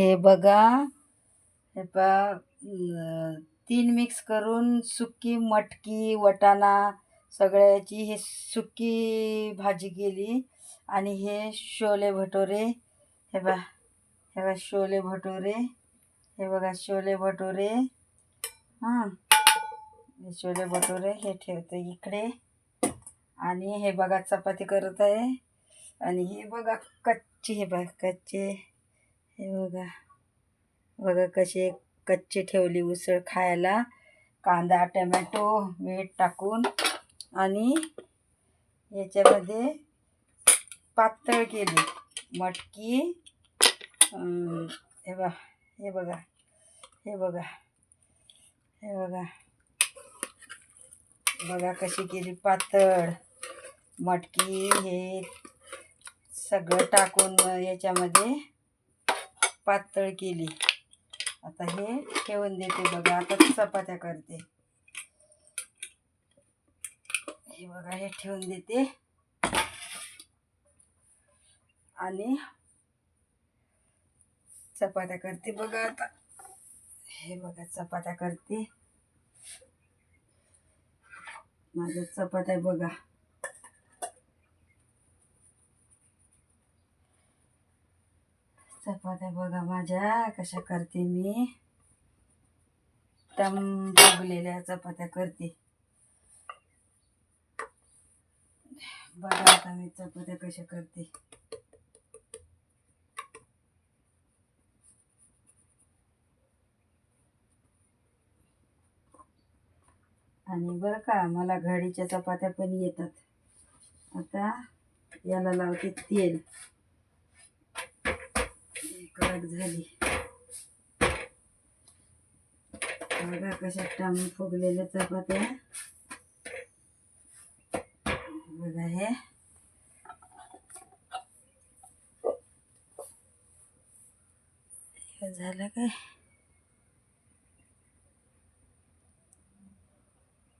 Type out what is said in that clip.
हे बघा. हे पा तीन मिक्स करून सुकी मटकी वटाणा सगळ्याची हे सुकी भाजी केली. आणि हे शोले भटोरे. हे बा हे बा शोले भटोरे. हे बघा शोले भटोरे. हां. हे शोले भटुरे हे ठेवते इकडे. आणि हे बघा चपाती करत आहे. आणि हे बघा कच्ची हे बघा कच्चे. हे बघा. बघा कसे कच्ची ठेवली उसळ खायला. कांदा टमॅटो मीठ टाकून आणि याच्यामध्ये पातळ केली. मटकी हे बघा हे बघा हे बघा हे बघा. बघा कशी केली पातळ. मटकी हे सगळं टाकून याच्यामध्ये पातळ केली. आता हे ठेवून देते बघा आता चपात्या करते. हे बघा हे ठेवून देते. आणि चपात्या करते बघा आता. हे बघा चपात्या करते. माझ्या चपात्या बघा. चपात्या बघा माझ्या कशा करते मी. तम फुगलेल्या चपात्या करते. बघा आता मी चपात्या कशा करते. आणि बरं का मला घडीच्या चपात्या पण येतात. आता याला लावते तेल. कडक झाली. बघा कशा टम फुगलेल्या चपात्या. बघा हे. झालं काय?